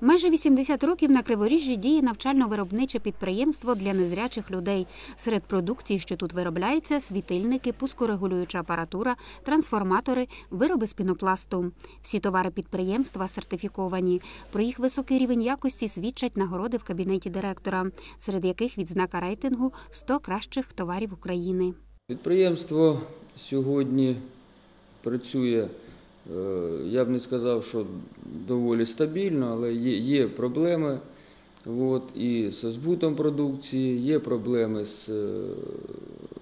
Майже 80 років на Криворіжжі діє навчально-виробниче підприємство для незрячих людей. Серед продукції, що тут виробляється, світильники, пускорегулююча апаратура, трансформатори, вироби з пінопласту. Всі товари підприємства сертифіковані. Про їх високий рівень якості свідчать нагороди в кабінеті директора, серед яких відзнака рейтингу 100 кращих товарів України. Підприємство сьогодні працює, я б не сказав, що доволі стабільно, але є, є проблеми. От, і з збутом продукції, є проблеми з е,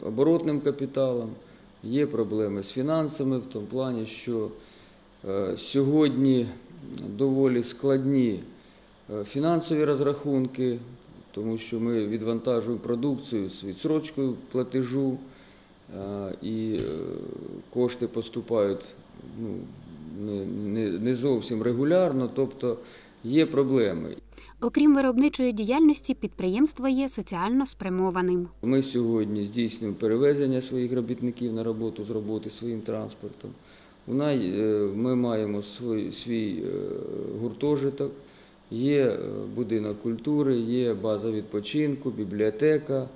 оборотним капіталом, є проблеми з фінансами в тому плані, що е, сьогодні доволі складні е, фінансові розрахунки, тому що ми відвантажуємо продукцію з відсрочкою платежу, е, і е, кошти поступають ну, не, не, не зовсім регулярно, тобто є проблеми. Окрім виробничої діяльності, підприємство є соціально спрямованим. Ми сьогодні здійснюємо перевезення своїх робітників на роботу з роботи своїм транспортом. Е, Ми маємо свій, свій е, гуртожиток, є е, будинок культури, є база відпочинку, бібліотека,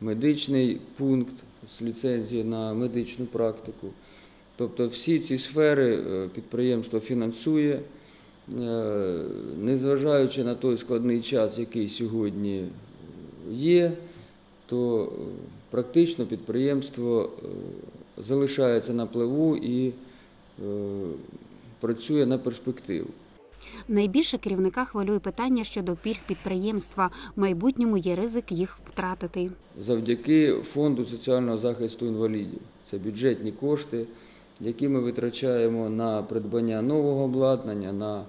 медичний пункт з ліцензією на медичну практику. Тобто всі ці сфери е, підприємство фінансує, Е, незважаючи на той складний час, який сьогодні є, то е, практично підприємство залишається на плаву і працює на перспективу. Найбільше керівника хвилює питання щодо пільг підприємства. В майбутньому є ризик їх втратити. Завдяки фонду соціального захисту інвалідів. Це бюджетні кошти, які ми витрачаємо на придбання нового обладнання, на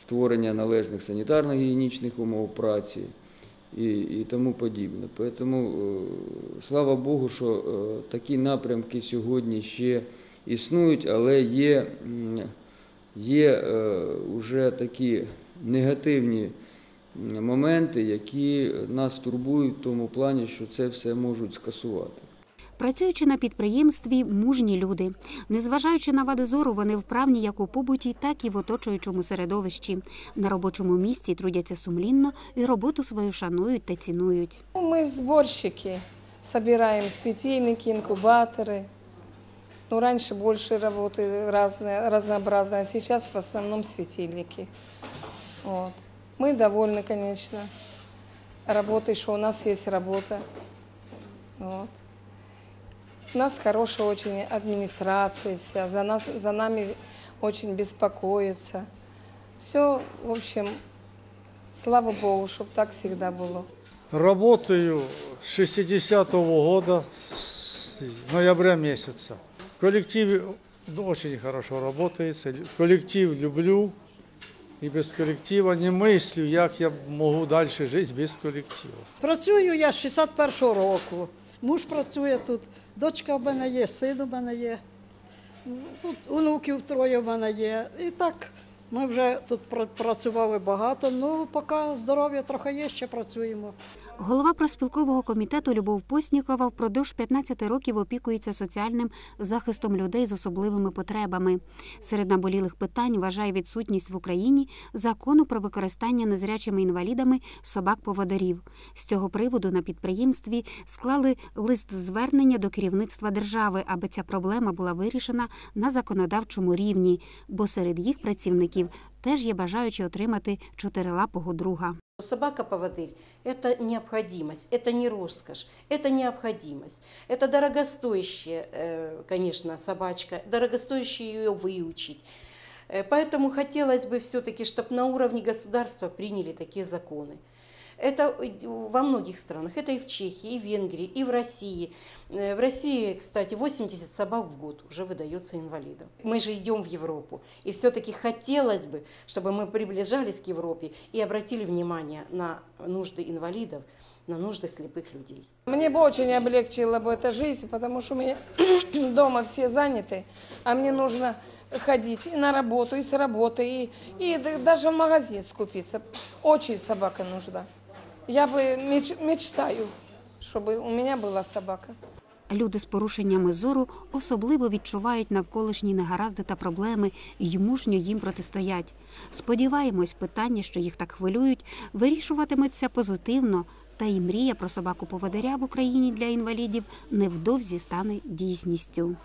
створення належних санітарно-гігієнічних умов праці і, і тому подібне. Тому е, слава Богу, що е, такі напрямки сьогодні ще існують, але є, є вже такі негативні моменти, які нас турбують в тому плані, що це все можуть скасувати. Працюючи на підприємстві, мужні люди. Незважаючи на вади зору, вони вправні як у побуті, так і в оточуючому середовищі. На робочому місці трудяться сумлінно і роботу свою шанують та цінують. Ну, Мы сборщики, собираем светильники, инкубаторы. Ну, раньше больше работы разные, разнообразные, а сейчас в основном светильники. Вот. Мы довольны, конечно, работой, что у нас есть работа. Вот. У нас хорошая очень администрация вся, за, нас, за нами очень беспокоятся. Все, в общем, слава Богу, чтобы так всегда было. Работаю с 60-го года, с ноября месяца. В коллективе очень хорошо работается. Коллектив люблю. І без колектива не мислю, як я можу далі жити без колективу. Працюю я з 61-го року. Муж працює тут, дочка в мене є, син у мене є, тут онуків троє в мене є. І так ми вже тут пр- працювали багато, ну поки здоров'я трохи є, ще працюємо. Голова проспілкового комітету Любов Поснікова впродовж 15 років опікується соціальним захистом людей з особливими потребами. Серед наболілих питань вважає відсутність в Україні закону про використання незрячими інвалідами собак-поводарів. З цього приводу на підприємстві склали лист звернення до керівництва держави, аби ця проблема була вирішена на законодавчому рівні, бо серед їх працівників теж є бажаючі отримати чотирилапого друга. Собака-поводырь – это необходимость, это не роскошь, это необходимость. Это дорогостоящая, э, конечно, собачка, дорогостоящее ее выучить. Э, Поэтому хотелось бы все-таки, чтобы на уровне государства приняли такие законы. Это во многих странах, это и в Чехии, и в Венгрии, и в России. Э, В России, кстати, 80 собак в год уже выдается инвалидам. Мы же идем в Европу, и все-таки хотелось бы, чтобы мы приближались к Европе и обратили внимание на нужды инвалидов, на нужды слепых людей. Мне бы очень облегчила бы эта жизнь, потому что у меня дома все заняты, а мне нужно ходить и на работу, и с работы, и, и даже в магазин скупиться. Очень собака нужна. Я бы меч- мечтаю, чтобы у меня была собака. Люди з порушеннями зору особливо відчувають навколишні негаразди та проблеми і мужньо їм протистоять. Сподіваємось, питання, що їх так хвилюють, вирішуватимуться позитивно, та й мрія про собаку поводиря в Україні для інвалідів невдовзі стане дійсністю.